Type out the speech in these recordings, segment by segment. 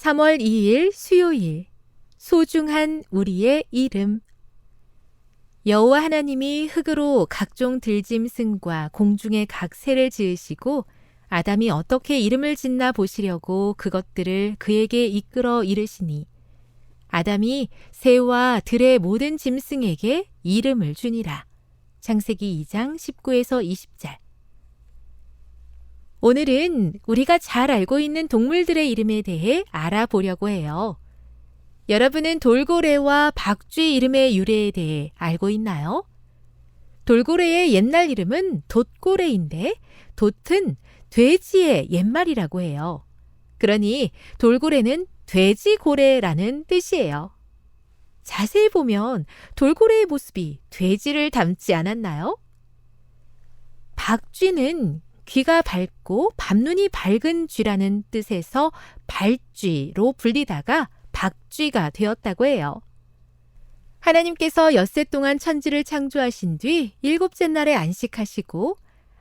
3월 2일 수요일 소중한 우리의 이름 여호와 하나님이 흙으로 각종 들짐승과 공중의 각 새를 지으시고 아담이 어떻게 이름을 짓나 보시려고 그것들을 그에게 이끌어 이르시니 아담이 새와 들의 모든 짐승에게 이름을 주니라. 창세기 2장 19에서 20절. 오늘은 우리가 잘 알고 있는 동물들의 이름에 대해 알아보려고 해요. 여러분은 돌고래와 박쥐 이름의 유래에 대해 알고 있나요? 돌고래의 옛날 이름은 돛고래인데 돛은 돼지의 옛말이라고 해요. 그러니 돌고래는 돼지고래라는 뜻이에요. 자세히 보면 돌고래의 모습이 돼지를 닮지 않았나요? 박쥐는 귀가 밝고 밤눈이 밝은 쥐라는 뜻에서 발쥐로 불리다가 박쥐가 되었다고 해요. 하나님께서 엿새 동안 천지를 창조하신 뒤 일곱째 날에 안식하시고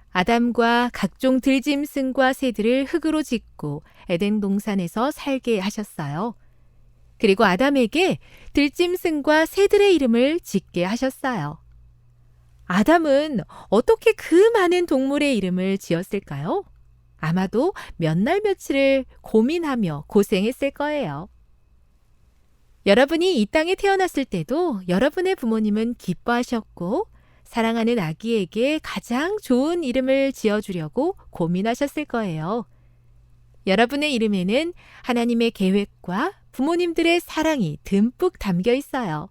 아담과 각종 들짐승과 새들을 흙으로 짓고 에덴 동산에서 살게 하셨어요. 그리고 아담에게 들짐승과 새들의 이름을 짓게 하셨어요. 아담은 어떻게 그 많은 동물의 이름을 지었을까요? 아마도 몇 날 며칠을 고민하며 고생했을 거예요. 여러분이 이 땅에 태어났을 때도 여러분의 부모님은 기뻐하셨고 사랑하는 아기에게 가장 좋은 이름을 지어주려고 고민하셨을 거예요. 여러분의 이름에는 하나님의 계획과 부모님들의 사랑이 듬뿍 담겨 있어요.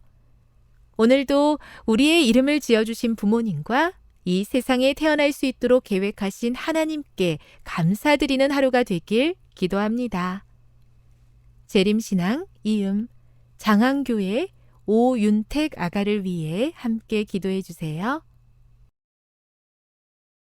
오늘도 우리의 이름을 지어주신 부모님과 이 세상에 태어날 수 있도록 계획하신 하나님께 감사드리는 하루가 되길 기도합니다. 재림신앙 이음 장항교회 오윤택 아가를 위해 함께 기도해 주세요.